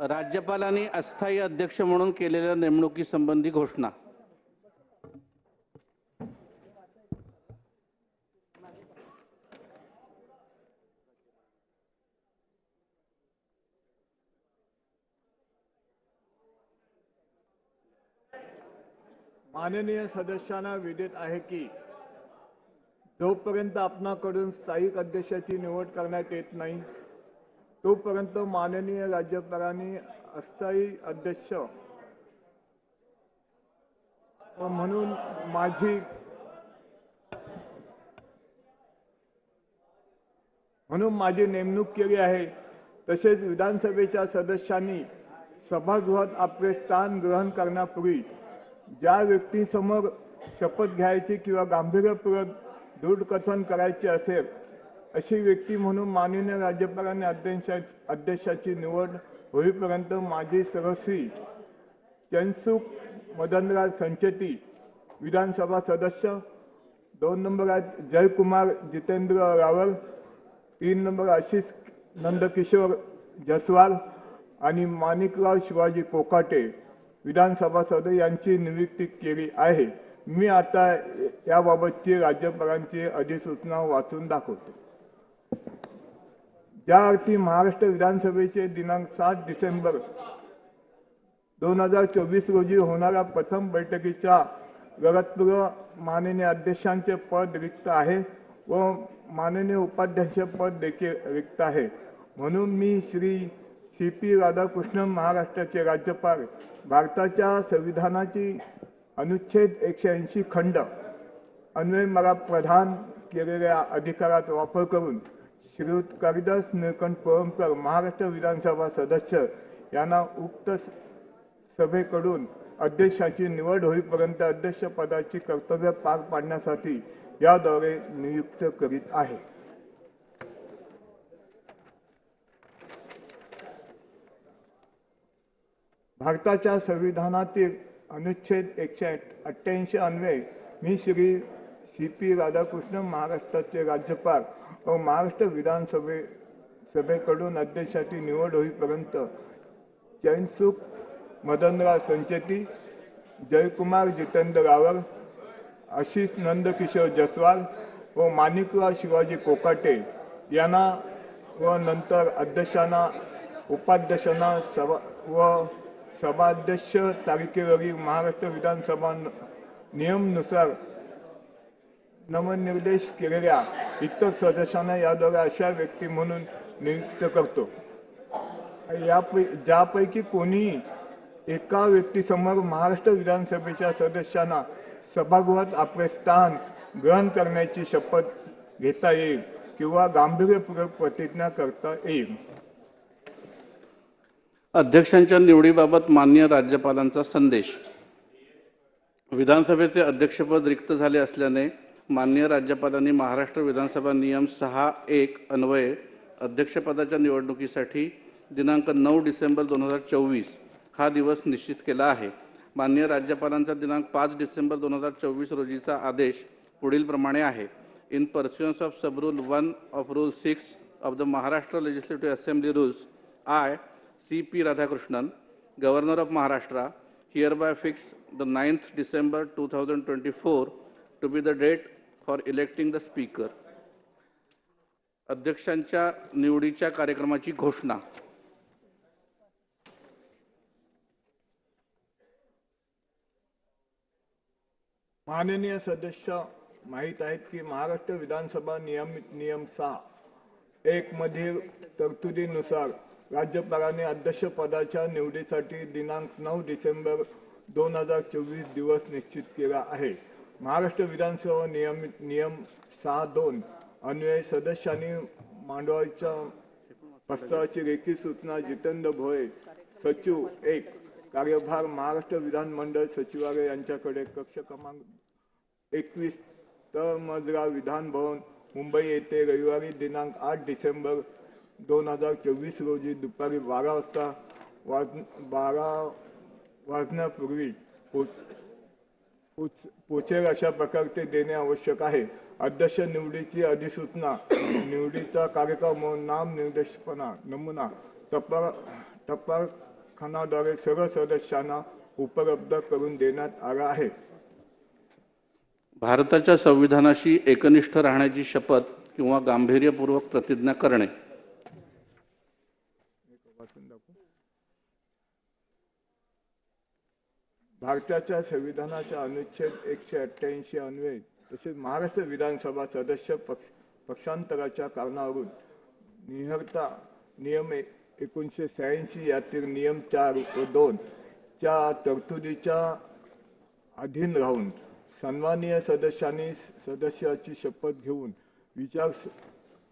राज्यपालांनी अस्थायी अध्यक्ष म्हणून केलेल्या नेमणुकीसंबंधी घोषणा. माननीय सदस्यांना विदित आहे की जोपर्यंत आपणाकडून स्थायिक अध्यक्षाची निवड करण्यात येत नाही तोपर्यंत माननीय राज्यपालांनी अस्थायी अध्यक्ष म्हणून माझी म्हणून माझी नेमणूक केली आहे. तसेच विधानसभेच्या सदस्यांनी सभागृहात आपले स्थान ग्रहण करण्यापूर्वी ज्या व्यक्तीसमोर शपथ घ्यायची किंवा गांभीर्यपूर्वक दृढकथन करायचे असेल अशी व्यक्ती म्हणून माननीय राज्यपालांनी अध्यक्षा अध्यक्षाची निवड होईपर्यंत माझी सरस्वी चनसुख मदनराज संचेती विधानसभा सदस्य दोन नंबर आहेत जयकुमार जितेंद्र रावल तीन नंबर आशिष नंदकिशोर जसवाल आणि माणिकराव शिवाजी कोकाटे विधानसभा सदस्य यांची नियुक्ती केली आहे. मी आता याबाबतची राज्यपालांची अधिसूचना वाचून दाखवतो. ज्या अर्थी महाराष्ट्र विधानसभेचे दिनांक सात डिसेंबर दोन हजार चोवीस रोजी होणाऱ्या प्रथम बैठकीच्या गरजपूर्व माननीय अध्यक्षांचे पद रिक्त आहे व माननीय उपाध्यक्ष पद देखील रिक्त आहे. म्हणून मी श्री सी पी राधाकृष्णन महाराष्ट्राचे राज्यपाल भारताच्या संविधानाची अनुच्छेद एकशे ऐंशी खंड अन्वय मला प्रदान केलेल्या अधिकारात वापर करून श्रीयुत कालिदास निळकंठ कोळंबकर महाराष्ट्र विधानसभा सदस्य यांना उक्त सभेकडून अध्यक्षाची निवड होईपर्यंत अध्यक्षपदाची कर्तव्य पार पाडण्यासाठी याद्वारे नियुक्त करीत आहे. भारताच्या संविधानातील अनुच्छेद एकशे अठ्ठ्याऐंशी अन्वये मी श्री सी पी राधाकृष्ण महाराष्ट्राचे राज्यपाल महाराष्ट्र विधानसभे सभेकडून अध्यक्षाची निवड होईपर्यंत चैनसुख मदनराव संचेती जयकुमार जितेंद्र रावळ आशिष नंदकिशोर जसवाल व माणिकराव शिवाजी कोकाटे यांना व नंतर अध्यक्षांना उपाध्यक्षांना सभा व सभाध्यक्ष तारखेवरील महाराष्ट्र विधानसभा नियमनुसार नमनिर्देश केलेल्या इतर सदस्यांना याद्वारे अशा व्यक्ती म्हणून नियुक्त करतो. यापै ज्यापैकी कोणीही एका व्यक्तीसमोर महाराष्ट्र विधानसभेच्या सदस्यांना सभागृहात आपले स्थान ग्रहण करण्याची शपथ घेता येईल किंवा गांभीर्यपूर्वक प्रतिज्ञा करता येईल. अध्यक्षांच्या निवडीबाबत मान्य राज्यपालांचा संदेश. विधानसभेचे अध्यक्षपद रिक्त झाले असल्याने मान्य राज्यपालांनी महाराष्ट्र विधानसभा नियम सहा एक अन्वये अध्यक्षपदाच्या निवडणुकीसाठी दिनांक नऊ डिसेंबर दोन हजार चोवीस हा दिवस निश्चित केला आहे मान्य राज्यपालांचा दिनांक पाच डिसेंबर दोन हजार चोवीस रोजीचा आदेश पुढीलप्रमाणे आहे in pursuance of sub rule one of rule six of the Maharashtra legislative assembly rules I C. P. Radhakrishnan, by fix the hereby fix the 9th December 2024 to be the date for electing the speaker अध्यक्षांच्या निवडीच्या कार्यक्रमाची घोषणा. माननीय सदस्य माहीत आहेत की महाराष्ट्र विधानसभा नियमित नियम सहा एक मधील तरतुदीनुसार राज्यपालाने अध्यक्षपदाच्या निवडीसाठी दिनांक नऊ डिसेंबर दोन हजार चोवीस दिवस निश्चित केला आहे. महाराष्ट्र विधानसभा नियमित नियम सहा दोन अन्वये सदस्यांनी मांडवाच्या प्रस्तावाची रेखी सूचना जितेंद्र भोये सचिव एक कार्यभार महाराष्ट्र विधानमंडळ सचिवालय यांच्याकडे कक्ष क्रमांक एकवीस तर मजरा विधान भवन मुंबई येथे रविवारी दिनांक आठ डिसेंबर दोन हजार चोवीस रोजी दुपारी बारा वाजता वाज बारा वाजण्यापूर्वी पोच पोच पोचेल अशा प्रकारचे देणे आवश्यक आहे. अध्यक्ष निवडीची अधिसूचना निवडीचा कार्यक्रम नाम निर्देशपणा नमुना टपाल टपाल सर्व सदस्यांना उपलब्ध करून देण्यात आला आहे. भारताच्या संविधानाशी एकनिष्ठ राहण्याची शपथ किंवा गांभीर्यपूर्वक प्रतिज्ञा करणे भारताच्या संविधानाच्या अनुच्छेद एकशे अठ्ठ्याऐंशी अन्वये तसेच महाराष्ट्र विधानसभा सदस्य पक्ष पक्षांतराच्या कारणावरून निहरता नियम एकोणीसशे शहाऐंशी यातील नियम चार व दोन च्या तरतुदीच्या अधीन राहून सन्मानीय सदस्यांनी सदस्याची शपथ घेऊन विचार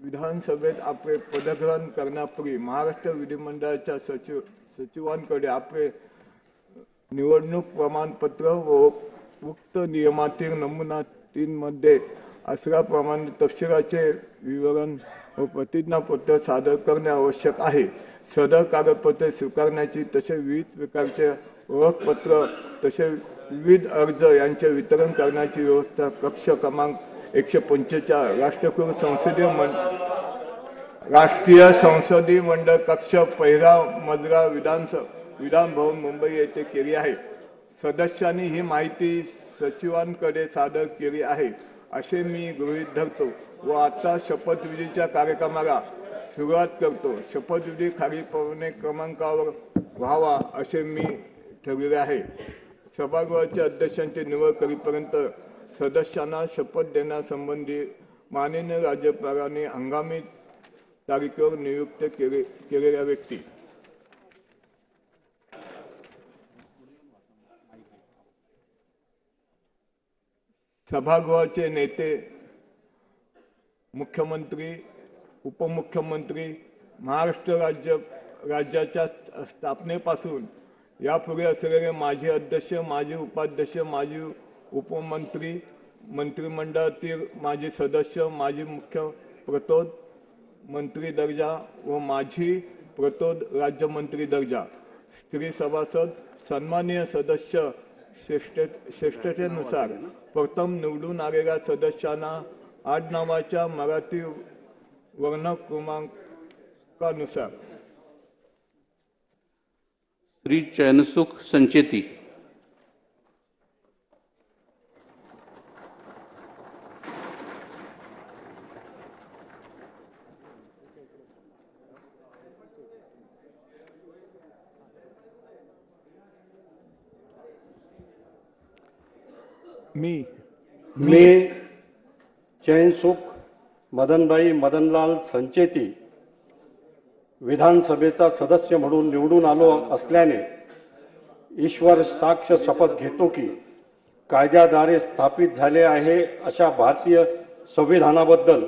विधानसभेत आपले पदग्रहण करण्यापूर्वी महाराष्ट्र विधिमंडळाच्या सचिव सचिवांकडे आपले निवडणूक प्रमाणपत्र व उक्त नियमातील नमुना तीनमध्ये असल्याप्रमाणे तपशिलाचे विवरण व प्रतिज्ञापत्र सादर करणे आवश्यक आहे. सदर कागदपत्रे स्वीकारण्याची तसेच विविध प्रकारचे ओळखपत्र तसेच विविध अर्ज यांचे वितरण करण्याची व्यवस्था कक्ष क्रमांक एकशे पंचेचाळ राष्ट्रकुल संसदीय मंड राष्ट्रीय संसदीय मंडळ कक्ष पहिला मजरा विधानसभा विधानभवन मुंबई येथे केली आहे. सदस्यांनी ही माहिती सचिवांकडे सादर केली आहे. असे मी गृहीत धरतो व आता शपथविधीच्या कार्यक्रमाला सुरुवात करतो. शपथविधी खालीलप्रमाणे क्रमांकावर व्हावा असे मी ठरविले आहे. सभागृहाच्या अध्यक्षांची निवड करीपर्यंत सदस्यांना शपथ देण्यासंबंधी माननीय राज्यपालांनी हंगामी तारखेवर नियुक्त केले केलेल्या व्यक्ती सभागृहाचे नेते मुख्यमंत्री उपमुख्यमंत्री महाराष्ट्र राज्य राज्याच्या स्थापनेपासून यापुढे असलेले माझे अध्यक्ष माजी उपाध्यक्ष माजी उपमंत्री मंत्रिमंडळातील माजी सदस्य माजी मुख्य प्रतोद मंत्री दर्जा व माझी प्रतोद राज्यमंत्री दर्जा. स्त्री सभासद सन्माननीय सदस्य श्रेष्ठ श्रेष्ठतेनुसार प्रथम निवडून आलेल्या सदस्यांना आडनावाच्या मराठी वर्ण क्रमांकानुसार श्री चैनसुख संचेती. मी मी चैनसुख मदनबाई मदनलाल संचेती विधानसभेचा सदस्य म्हणून निवडून आलो असल्याने ईश्वर साक्ष शपथ घेतो की कायद्याद्वारे स्थापित झाले आहे अशा भारतीय संविधानाबद्दल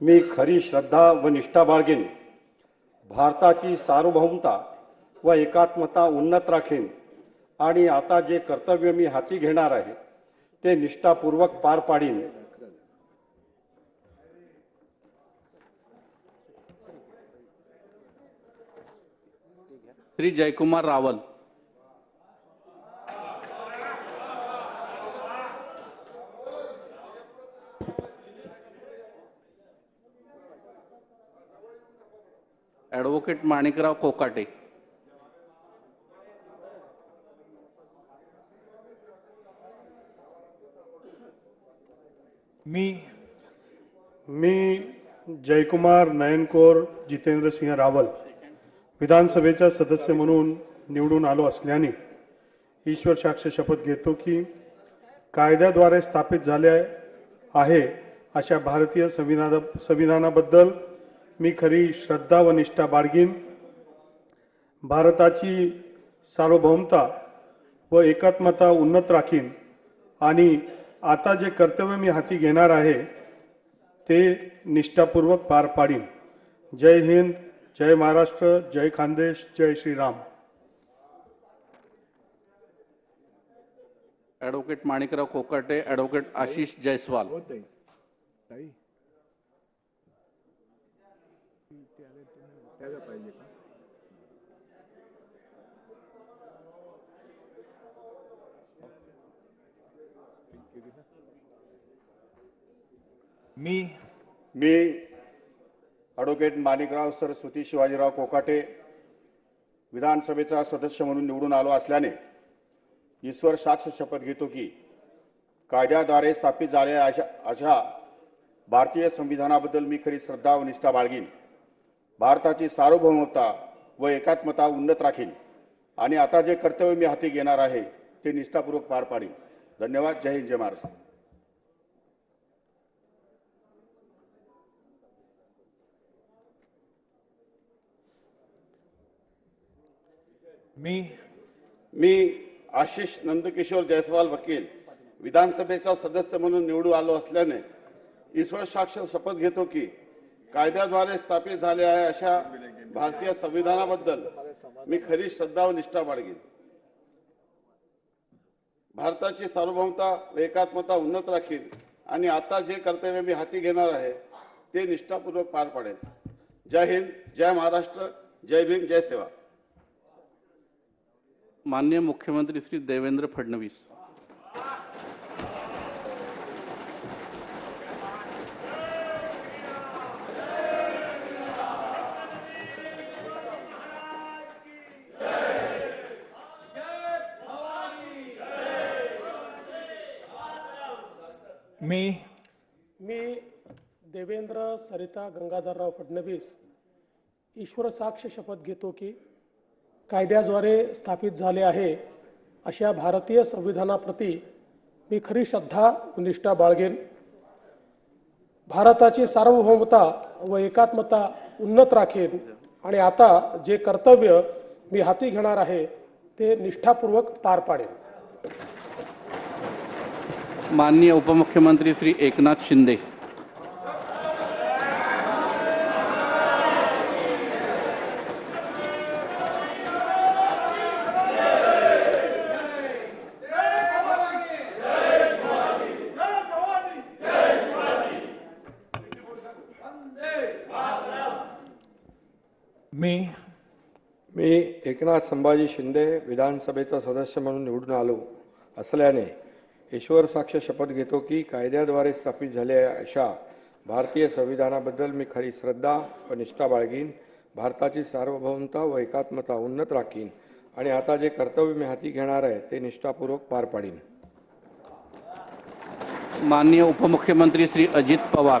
मी खरी श्रद्धा व निष्ठा बाळगेन. भारताची सार्वभौमता व एकात्मता उन्नत राखेन आणि आता जे कर्तव्य मी हाती घेणार आहे ते निष्ठापूर्वक पार पाडीन. श्री जयकुमार रावल. ॲडव्होकेट माणिकराव कोकाटे. मी मी जयकुमार नयनकोर जितेंद्र सिंह रावल विधानसभेचा सदस्य म्हणून निवडून आलो असल्याने ईश्वर साक्ष शपथ घेतो की कायद्याद्वारे स्थापित झाले आहे अशा भारतीय संविधाना संविधानाबद्दल मी खरी श्रद्धा व निष्ठा बाळगीन. भारताची सार्वभौमता व एकात्मता उन्नत राखीन आणि आता जे कर्तव्य मी हाती घेणार आहे ते निष्ठापूर्वक पार पाडीन. जय हिंद जय महाराष्ट्र जय खानदेश जय Shriram. Advocate Manikrao Kokate advocate Ashish Jaiswal. मी मी ॲडव्होकेट माणिकराव सरस्वती शिवाजीराव कोकाटे विधानसभेचा सदस्य म्हणून निवडून आलो असल्याने ईश्वर साक्ष शपथ घेतो की कायद्याद्वारे स्थापित झालेल्या अशा अशा भारतीय संविधानाबद्दल मी खरी श्रद्धा व निष्ठा बाळगीन. भारताची सार्वभौमता व एकात्मता उन्नत राखीन. आणि आता जे कर्तव्य मी हाती घेणार आहे ते निष्ठापूर्वक पार पाडीन. धन्यवाद. जय हिंद जय महाराष्ट्र. मी मी आशिष नंदकिशोर जयस्वाल वकील विधानसभेचा सदस्य म्हणून निवडून आलो असल्याने ईश्वर साक्ष शपथ घेतो की कायद्याद्वारे स्थापित झाले आहे अशा भारतीय संविधानाबद्दल मी खरी श्रद्धा व निष्ठा बाळगीन. भारताची सार्वभौमता व एकात्मता उन्नत राखीन आणि आता जे कर्तव्य मी हाती घेणार आहे ते निष्ठापूर्वक पार पाडेल जय हिंद जय महाराष्ट्र जय भीम जय सेवा. माननीय मुख्यमंत्री श्री देवेंद्र फडणवीस. मी मी देवेंद्र सरिता गंगाधरराव फडणवीस ईश्वर साक्ष शपथ घेतो की कायद्याद्वारे स्थापित झाले आहे अशा भारतीय संविधानाप्रती मी खरी श्रद्धा व निष्ठा बाळगेन. भारताची सार्वभौमता व एकात्मता उन्नत राखेन आणि आता जे कर्तव्य मी हाती घेणार आहे ते निष्ठापूर्वक पार पाडेन. माननीय उपमुख्यमंत्री श्री एकनाथ शिंदे मी मी एकनाथ संभाजी शिंदे विधानसभेचा सदस्य म्हणून निवडून आलो. असल्याने ईश्वर साक्ष शपथ घेतो की कायद्याद्वारे स्थापित झालेल्या अशा भारतीय संविधानाबद्दल मी खरी श्रद्धा व निष्ठा बाळगीन. भारताची सार्वभौमता व एकात्मता उन्नत राखीन. आणि आता जे कर्तव्य मी हाती घेणार आहे ते निष्ठापूर्वक पार पाडीन. माननीय उपमुख्यमंत्री श्री अजित पवार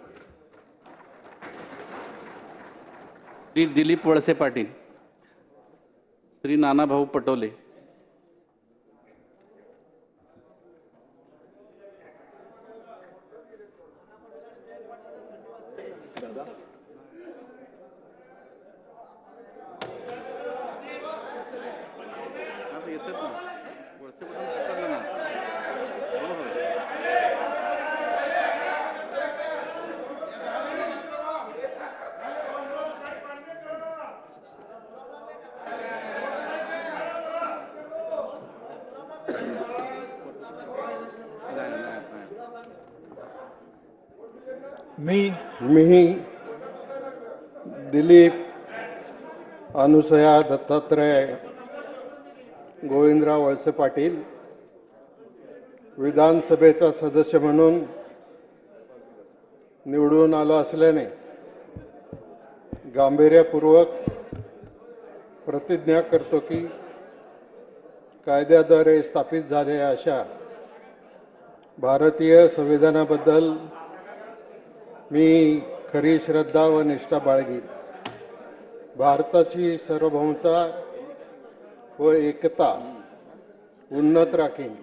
श्री दिलीप वळसे पाटील श्री नानाभाऊ पटोले आता येतात ना. वळसे पाटील पकडलं ना. हो, हो. नाही, नाही, नाही. मी मी दिलीप अनुसया दत्तात्रय गोविंदराव वळसे पाटील विधानसभेचा सदस्य म्हणून निवडून आलो असल्याने गांभीर्यपूर्वक प्रतिज्ञा करतो की कायद्याद्वारे स्थापित झालेल्या अशा भारतीय संविधानाबद्दल मी खरी श्रद्धा व निष्ठा बाळगीन. भारताची सार्वभौमता व एकता उन्नत राखीन.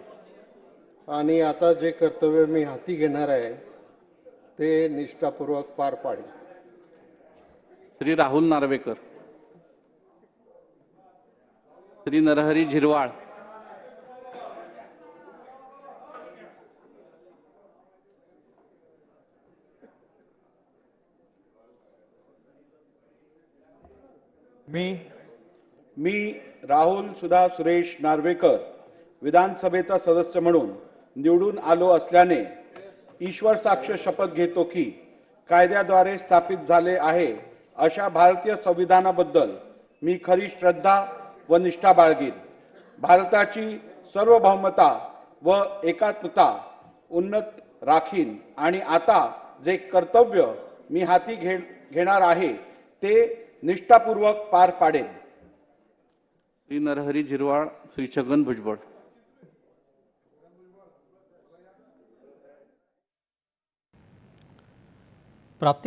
आणि आता जे कर्तव्य मी हाती घेणार आहे ते निष्ठापूर्वक पार पाडेन. श्री राहुल नार्वेकर श्री नरहरी झिरवाळ मी मी राहुल सुधा सुरेश नार्वेकर विधानसभेचा सदस्य म्हणून निवडून आलो असल्याने ईश्वर साक्ष शपथ घेतो की कायद्याद्वारे स्थापित झाले आहे अशा भारतीय संविधानाबद्दल मी खरी श्रद्धा व निष्ठा बाळगीन. भारताची सार्वभौमता व एकात्मता उन्नत राखीन आणि आता जे कर्तव्य मी हाती घे घेणार आहे ते निष्ठापूर्वक पार पाडेन. श्री नरहरी झिरवाळ श्री छगन भुजब प्राप्तिकर